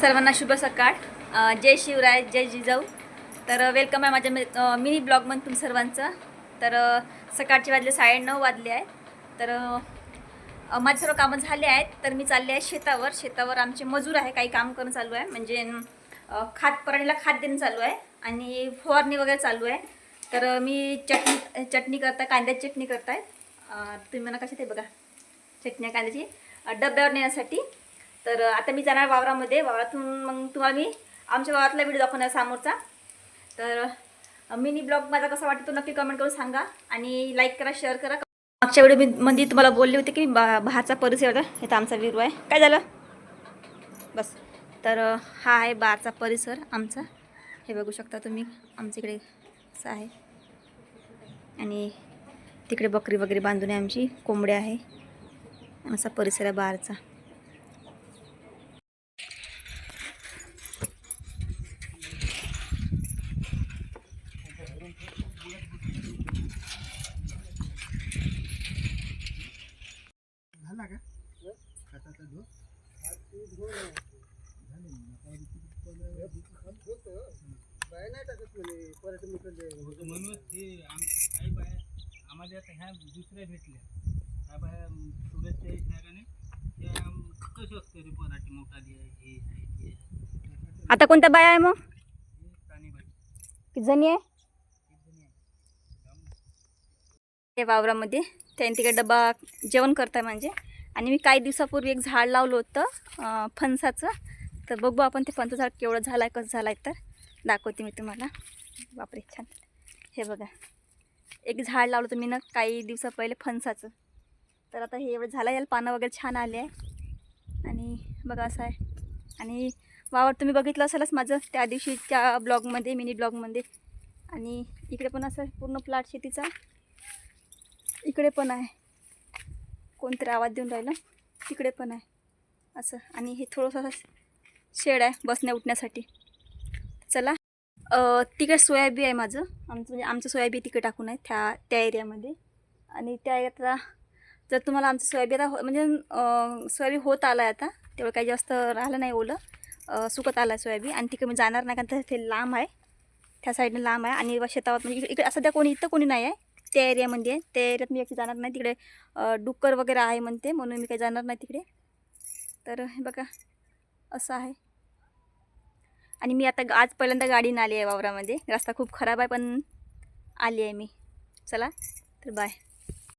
सर्वांना शुभ सकाळ. जय शिवराय जय जिजाऊ. तर वेलकम आहे माझ्या मि- मिनी ब्लॉगमध्ये तुम सर्वांचं. तर सकाळचे वाजले साडेनऊ वाजले आहेत. तर माझे सर्व कामं झाले आहेत तर मी चालले आहे शेतावर. शेतावर आमचे मजूर आहे काही काम करणं चालू आहे. म्हणजे खात प्राणीला खात देणं चालू आहे आणि फवारणी वगैरे चालू आहे. तर मी चटणी चटणी करता कांद्याची चटणी करत अ, तुम्ही म्हणा कशी ते बघा? चटण्या कांद्याची. डब्यावर नेण्यासाठी. तर आता मी जाणार वावरामध्ये. वावरातून मग तुम्हाला मी आमच्या वावरातला व्हिडिओ दाखवणार समोरचा. तर मिनी ब्लॉग माझा कसा वाटतो नक्की कमेंट करून सांगा. आणि लाईक करा शेअर करा. मागच्या वेळी मध्ये तुम्हाला बोलले होते की बा बाहेरचा परिसर होता हे तर आमचा विरू आहे. काय झालं? बस. तर हा आहे बाहेरचा परिसर आमचा. हे बघू शकता तुम्ही. आमच्या इकडे असं आहे. आणि तिकडे बकरी वगैरे बांधून आहे आमची. कोंबड्या आहे. असा परिसर आहे बाहेरचा. झाला का? खताचा धूर ते काही बाया आम्हाला आता ह्या दुसऱ्या भेटल्या ह्या बाया सुरतच्या नाही त्या कशा रे पराठी आहे हे आहे ते आहे आता कोणत्या बाया आहे मग? किती जणी आहे? ते वावरामध्ये. त्याने तिकडे डबा जेवण करताय म्हणजे? आणि मी काही दिवसापूर्वी एक झाड लावलं होतं फणसाचं. तर बघू आपण ते फणसाचं झाड केवढं झालं आहे कसं झालं आहे तर. दाखवते मी तुम्हाला. बापरे छान. हे बघा. एक झाड लावलं होतं मी ना काही दिवसा पहिले फणसाचं. तर आता हे एवढं झालं आहे याला पानं वगैरे छान आले आहे. आणि बघा असं आहे. आणि वावर तुम्ही बघितलं असेलच माझं त्या दिवशीच्या ब्लॉगमध्ये मिनी ब्लॉगमध्ये. आणि इकडे पण असं पूर्ण प्लॉट शेतीचा. इकडे पण आहे. कोणतरी आवाज देऊन राहिला. तिकडे पण आहे. असं. आणि हे थोडंसं असं शेड आहे बसण्या उठण्यासाठी. चला. तिकडे सोयाबी आहे माझं. आमचं म्हणजे आमचं सोयाबी तिकडे टाकून आहे त्या त्या एरियामध्ये. आणि त्या एरियात जर तुम्हाला आमचं सोयाबी आता हो, म्हणजे सोयाबी होत आलं आहे आता तेवढं काही जास्त राहिलं नाही ओलं. सुकत आलं आहे सोयाबी. आणि तिकडे मी जाणार नाही कारण ते लांब आहे. त्या साईडनं लांब आहे. आणि शेतावर म्हणजे इकडे इकडे सध्या कोणी इथं कोणी नाही आहे. त्या एरियामध्ये आहे. त्या एरियात मी एकटी जाणार नाही. तिकडे डुक्कर वगैरे आहे म्हणते. म्हणून मी काही जाणार नाही तिकडे. तर हे बघा असं आहे. आणि मी आता आज पहिल्यांदा गाडीनं आली आहे वावरामध्ये. रस्ता खूप खराब आहे पण आली आहे मी. चला तर बाय